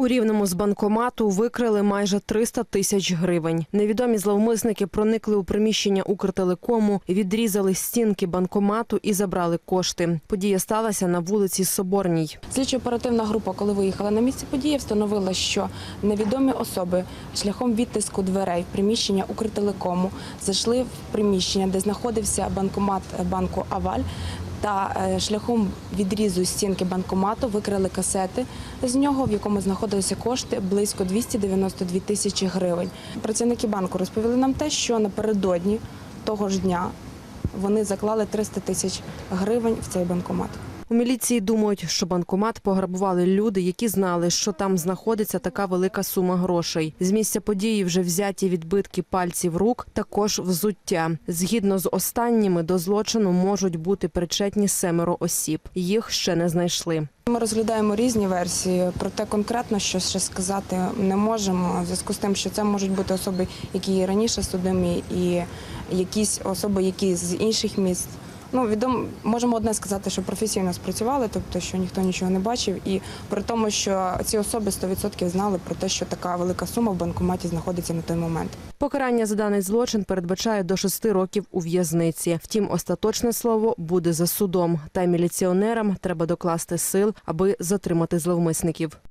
У рівному з банкомату викрили майже 300 тисяч гривень. Невідомі зловмисники проникли у приміщення Укртелекому, відрізали стінки банкомату і забрали кошти. Подія сталася на вулиці Соборній. Слідчо-оперативна група, коли виїхала на місце події, встановила, що невідомі особи шляхом відтиску дверей в приміщення Укртелекому зайшли в приміщення, де знаходився банкомат банку Аваль. Та е, шляхом відрізу стінки банкомату викрили касети з нього, в якому знаходилися кошти близько 292 тисячі гривень. Працівники банку розповіли нам те, що напередодні того ж дня вони заклали 300 тисяч гривень в цей банкомат. У міліції думають, що банкомат пограбували люди, які знали, що там знаходиться така велика сума грошей. З місця події вже взяті відбитки пальців рук, також взуття. Згідно з останніми, до злочину можуть бути причетні семеро осіб. Їх ще не знайшли. Ми розглядаємо різні версії, проте конкретно що ще сказати не можемо. В зв'язку з тим, що це можуть бути особи, які є раніше судимі, і якісь особи, які з інших міст. Ну, відомо, можемо одне сказати, що професійно спрацювали, тобто що ніхто нічого не бачив, і при тому, що ці особи 100% знали про те, що така велика сума в банкоматі знаходиться на той момент. Покарання за даний злочин передбачає до шести років у в'язниці. Втім, остаточне слово буде за судом. Та міліціонерам треба докласти сил, аби затримати зловмисників.